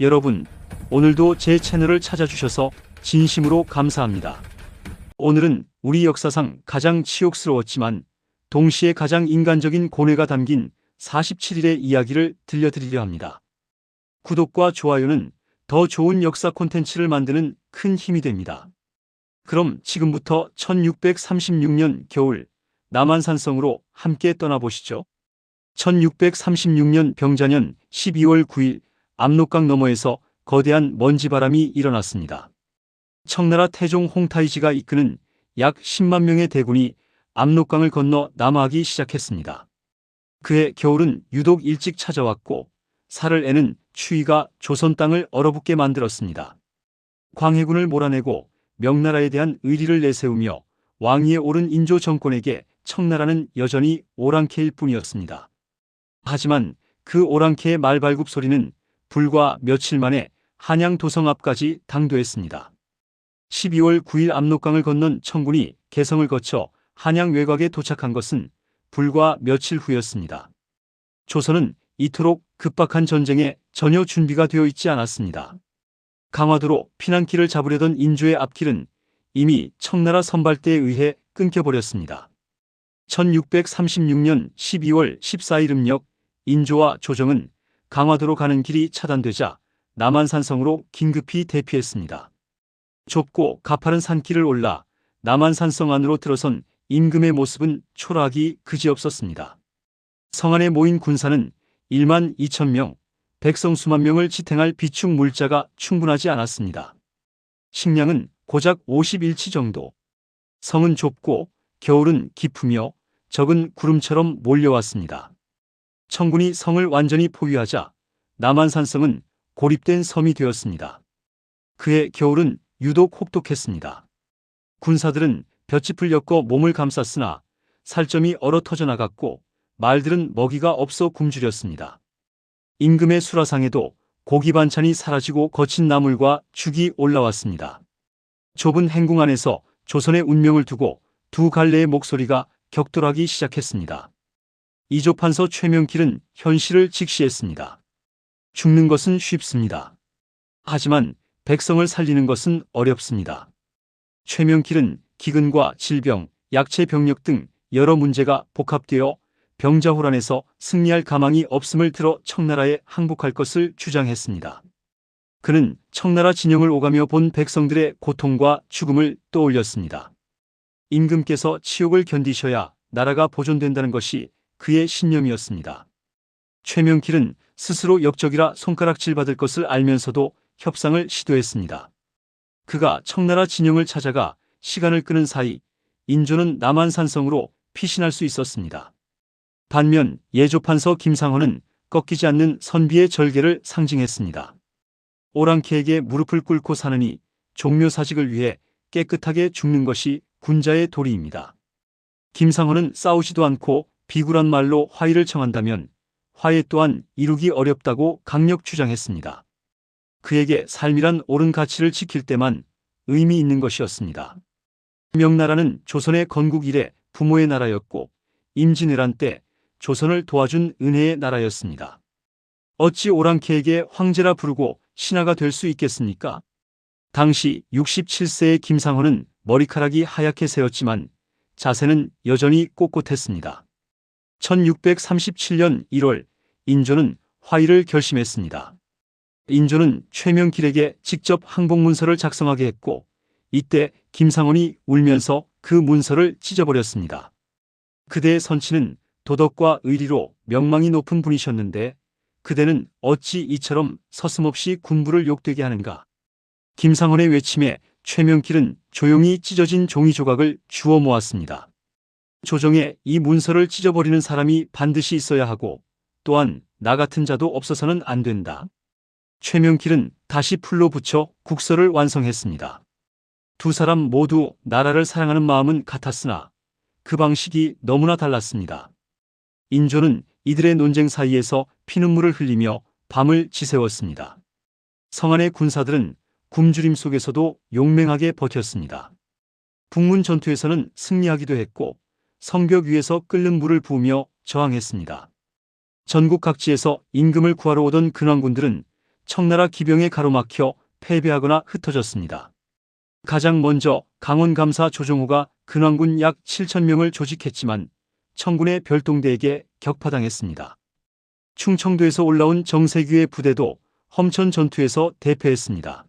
여러분, 오늘도 제 채널을 찾아주셔서 진심으로 감사합니다. 오늘은 우리 역사상 가장 치욕스러웠지만 동시에 가장 인간적인 고뇌가 담긴 47일의 이야기를 들려드리려 합니다. 구독과 좋아요는 더 좋은 역사 콘텐츠를 만드는 큰 힘이 됩니다. 그럼 지금부터 1636년 겨울 남한산성으로 함께 떠나보시죠. 1636년 병자년 12월 9일 압록강 너머에서 거대한 먼지바람이 일어났습니다. 청나라 태종 홍타이지가 이끄는 약 10만 명의 대군이 압록강을 건너 남하하기 시작했습니다. 그해 겨울은 유독 일찍 찾아왔고 살을 애는 추위가 조선 땅을 얼어붙게 만들었습니다. 광해군을 몰아내고 명나라에 대한 의리를 내세우며 왕위에 오른 인조 정권에게 청나라는 여전히 오랑캐일 뿐이었습니다. 하지만 그 오랑캐의 말발굽 소리는 불과 며칠 만에 한양 도성 앞까지 당도했습니다. 12월 9일 압록강을 건넌 청군이 개성을 거쳐 한양 외곽에 도착한 것은 불과 며칠 후였습니다. 조선은 이토록 급박한 전쟁에 전혀 준비가 되어 있지 않았습니다. 강화도로 피난길을 잡으려던 인조의 앞길은 이미 청나라 선발대에 의해 끊겨버렸습니다. 1636년 12월 14일 음력 인조와 조정은 강화도로 가는 길이 차단되자 남한산성으로 긴급히 대피했습니다. 좁고 가파른 산길을 올라 남한산성 안으로 들어선 임금의 모습은 초라하기 그지없었습니다. 성 안에 모인 군사는 1만 2천 명, 백성 수만 명을 지탱할 비축 물자가 충분하지 않았습니다. 식량은 고작 51치 정도. 성은 좁고 겨울은 깊으며 적은 구름처럼 몰려왔습니다. 청군이 성을 완전히 포위하자 남한산성은 고립된 섬이 되었습니다. 그해 겨울은 유독 혹독했습니다. 군사들은 볏짚을 엮어 몸을 감쌌으나 살점이 얼어 터져 나갔고 말들은 먹이가 없어 굶주렸습니다. 임금의 수라상에도 고기 반찬이 사라지고 거친 나물과 죽이 올라왔습니다. 좁은 행궁 안에서 조선의 운명을 두고 두 갈래의 목소리가 격돌하기 시작했습니다. 이조판서 최명길은 현실을 직시했습니다. 죽는 것은 쉽습니다. 하지만 백성을 살리는 것은 어렵습니다. 최명길은 기근과 질병, 약체 병력 등 여러 문제가 복합되어 병자호란에서 승리할 가망이 없음을 들어 청나라에 항복할 것을 주장했습니다. 그는 청나라 진영을 오가며 본 백성들의 고통과 죽음을 떠올렸습니다. 임금께서 치욕을 견디셔야 나라가 보존된다는 것이 그의 신념이었습니다. 최명길은 스스로 역적이라 손가락질 받을 것을 알면서도 협상을 시도했습니다. 그가 청나라 진영을 찾아가 시간을 끄는 사이 인조는 남한산성으로 피신할 수 있었습니다. 반면 예조판서 김상헌은 꺾이지 않는 선비의 절개를 상징했습니다. 오랑캐에게 무릎을 꿇고 사느니 종묘사직을 위해 깨끗하게 죽는 것이 군자의 도리입니다. 김상헌은 싸우지도 않고 비굴한 말로 화의를 청한다면 화해 또한 이루기 어렵다고 강력 주장했습니다. 그에게 삶이란 옳은 가치를 지킬 때만 의미 있는 것이었습니다. 명나라는 조선의 건국 이래 부모의 나라였고 임진왜란 때 조선을 도와준 은혜의 나라였습니다. 어찌 오랑캐에게 황제라 부르고 신하가 될 수 있겠습니까? 당시 67세의 김상헌은 머리카락이 하얗게 새었지만 자세는 여전히 꼿꼿했습니다. 1637년 1월 인조는 화의를 결심했습니다. 인조는 최명길에게 직접 항복문서를 작성하게 했고 이때 김상원이 울면서 그 문서를 찢어버렸습니다. 그대의 선치는 도덕과 의리로 명망이 높은 분이셨는데 그대는 어찌 이처럼 서슴없이 군부를 욕되게 하는가. 김상원의 외침에 최명길은 조용히 찢어진 종이 조각을 주워 모았습니다. 조정에 이 문서를 찢어버리는 사람이 반드시 있어야 하고 또한 나 같은 자도 없어서는 안 된다. 최명길은 다시 풀로 붙여 국서를 완성했습니다. 두 사람 모두 나라를 사랑하는 마음은 같았으나 그 방식이 너무나 달랐습니다. 인조는 이들의 논쟁 사이에서 피눈물을 흘리며 밤을 지새웠습니다. 성안의 군사들은 굶주림 속에서도 용맹하게 버텼습니다. 북문 전투에서는 승리하기도 했고 성벽 위에서 끓는 물을 부으며 저항했습니다. 전국 각지에서 임금을 구하러 오던 근왕군들은 청나라 기병에 가로막혀 패배하거나 흩어졌습니다. 가장 먼저 강원 감사 조정호가 근황군 약 7천명을 조직했지만 청군의 별동대에게 격파당했습니다. 충청도에서 올라온 정세규의 부대도 험천 전투에서 대패했습니다.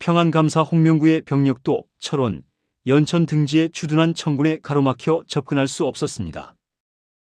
평안감사 홍명구의 병력도 철원, 연천 등지에 주둔한 청군에 가로막혀 접근할 수 없었습니다.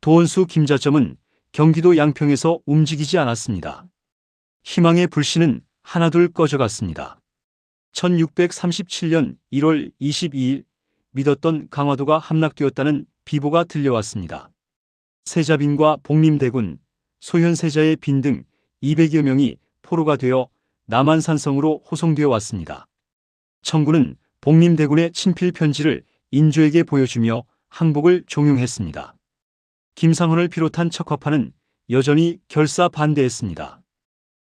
도원수 김자점은 경기도 양평에서 움직이지 않았습니다. 희망의 불씨는 하나둘 꺼져갔습니다. 1637년 1월 22일 믿었던 강화도가 함락되었다는 비보가 들려왔습니다. 세자빈과 복림대군, 소현세자의 빈 등 200여 명이 포로가 되어 남한산성으로 호송되어 왔습니다. 청군은 복림대군의 친필 편지를 인조에게 보여주며 항복을 종용했습니다. 김상헌을 비롯한 척화파는 여전히 결사 반대했습니다.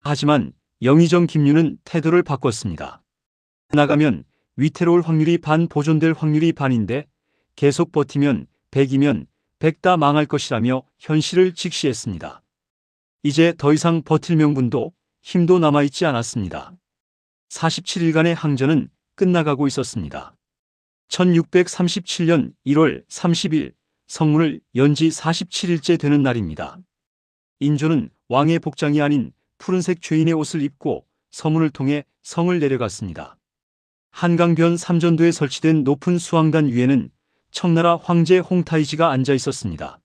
하지만 영의정 김유는 태도를 바꿨습니다. 나가면 위태로울 확률이 반 보존될 확률이 반인데 계속 버티면 100이면 100 다 망할 것이라며 현실을 직시했습니다. 이제 더 이상 버틸 명분도 힘도 남아있지 않았습니다. 47일간의 항전은 끝나가고 있었습니다. 1637년 1월 30일 성문을 연지 47일째 되는 날입니다. 인조는 왕의 복장이 아닌 푸른색 죄인의 옷을 입고 서문을 통해 성을 내려갔습니다. 한강변 삼전도에 설치된 높은 수왕단 위에는 청나라 황제 홍타이지가 앉아 있었습니다.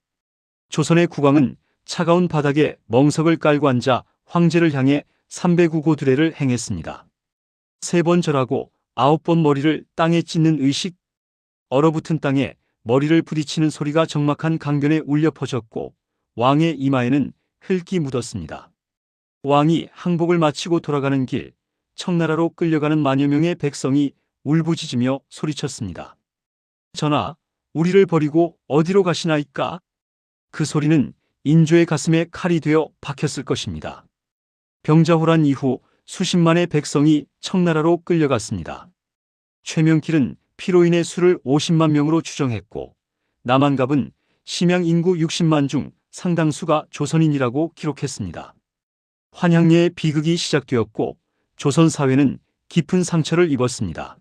조선의 국왕은 차가운 바닥에 멍석을 깔고 앉아 황제를 향해 309고 두례를 행했습니다. 세 번 절하고 아홉 번 머리를 땅에 찢는 의식, 얼어붙은 땅에 머리를 부딪히는 소리가 적막한 강변에 울려 퍼졌고 왕의 이마에는 흙이 묻었습니다. 왕이 항복을 마치고 돌아가는 길, 청나라로 끌려가는 만여 명의 백성이 울부짖으며 소리쳤습니다. 전하, 우리를 버리고 어디로 가시나이까? 그 소리는 인조의 가슴에 칼이 되어 박혔을 것입니다. 병자호란 이후 수십만의 백성이 청나라로 끌려갔습니다. 최명길은 피로 인해 수를 50만 명으로 추정했고 남한갑은 심양 인구 60만 중 상당수가 조선인이라고 기록했습니다. 환향리의 비극이 시작되었고 조선 사회는 깊은 상처를 입었습니다.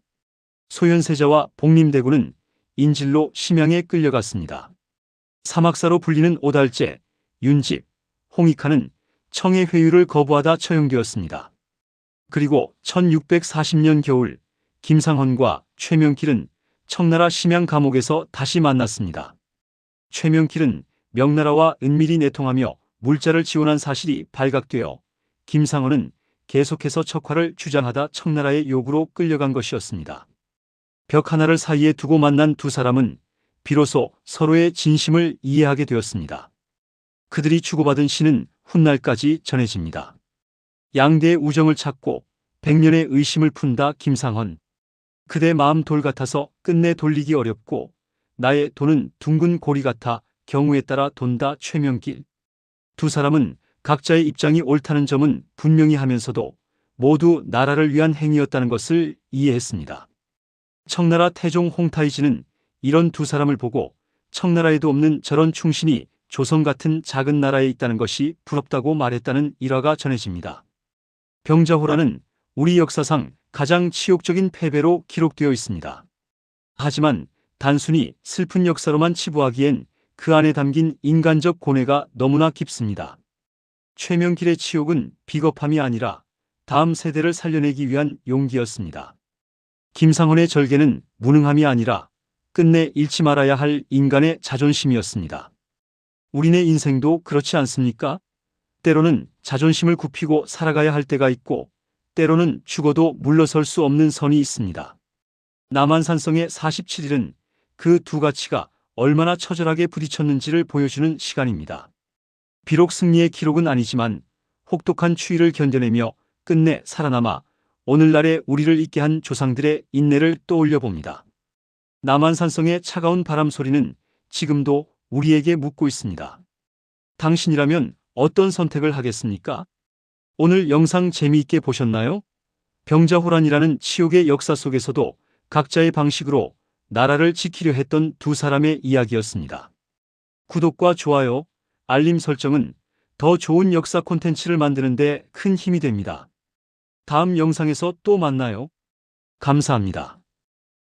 소현세자와 복림대군은 인질로 심양에 끌려갔습니다. 사막사로 불리는 오달제, 윤집, 홍익하는 청의 회유를 거부하다 처형되었습니다. 그리고 1640년 겨울 김상헌과 최명길은 청나라 심양 감옥에서 다시 만났습니다. 최명길은 명나라와 은밀히 내통하며 물자를 지원한 사실이 발각되어 김상헌은 계속해서 척화를 주장하다 청나라의 요구로 끌려간 것이었습니다. 벽 하나를 사이에 두고 만난 두 사람은 비로소 서로의 진심을 이해하게 되었습니다. 그들이 주고받은 시는 훗날까지 전해집니다. 양대의 우정을 찾고 백년의 의심을 푼다 김상헌. 그대 마음 돌 같아서 끝내 돌리기 어렵고 나의 돈은 둥근 고리 같아 경우에 따라 돈다 최명길. 두 사람은 각자의 입장이 옳다는 점은 분명히 하면서도 모두 나라를 위한 행위였다는 것을 이해했습니다. 청나라 태종 홍타이지는 이런 두 사람을 보고 청나라에도 없는 저런 충신이 조선 같은 작은 나라에 있다는 것이 부럽다고 말했다는 일화가 전해집니다. 병자호란은 우리 역사상 가장 치욕적인 패배로 기록되어 있습니다. 하지만 단순히 슬픈 역사로만 치부하기엔 그 안에 담긴 인간적 고뇌가 너무나 깊습니다. 최명길의 치욕은 비겁함이 아니라 다음 세대를 살려내기 위한 용기였습니다. 김상헌의 절개는 무능함이 아니라 끝내 잃지 말아야 할 인간의 자존심이었습니다. 우리네 인생도 그렇지 않습니까? 때로는 자존심을 굽히고 살아가야 할 때가 있고 때로는 죽어도 물러설 수 없는 선이 있습니다. 남한산성의 47일은 그 두 가치가 얼마나 처절하게 부딪혔는지를 보여주는 시간입니다. 비록 승리의 기록은 아니지만 혹독한 추위를 견뎌내며 끝내 살아남아 오늘날의 우리를 있게 한 조상들의 인내를 떠올려 봅니다. 남한산성의 차가운 바람 소리는 지금도 우리에게 묻고 있습니다. 당신이라면 어떤 선택을 하겠습니까? 오늘 영상 재미있게 보셨나요? 병자호란이라는 치욕의 역사 속에서도 각자의 방식으로 나라를 지키려 했던 두 사람의 이야기였습니다. 구독과 좋아요, 알림 설정은 더 좋은 역사 콘텐츠를 만드는데 큰 힘이 됩니다. 다음 영상에서 또 만나요. 감사합니다.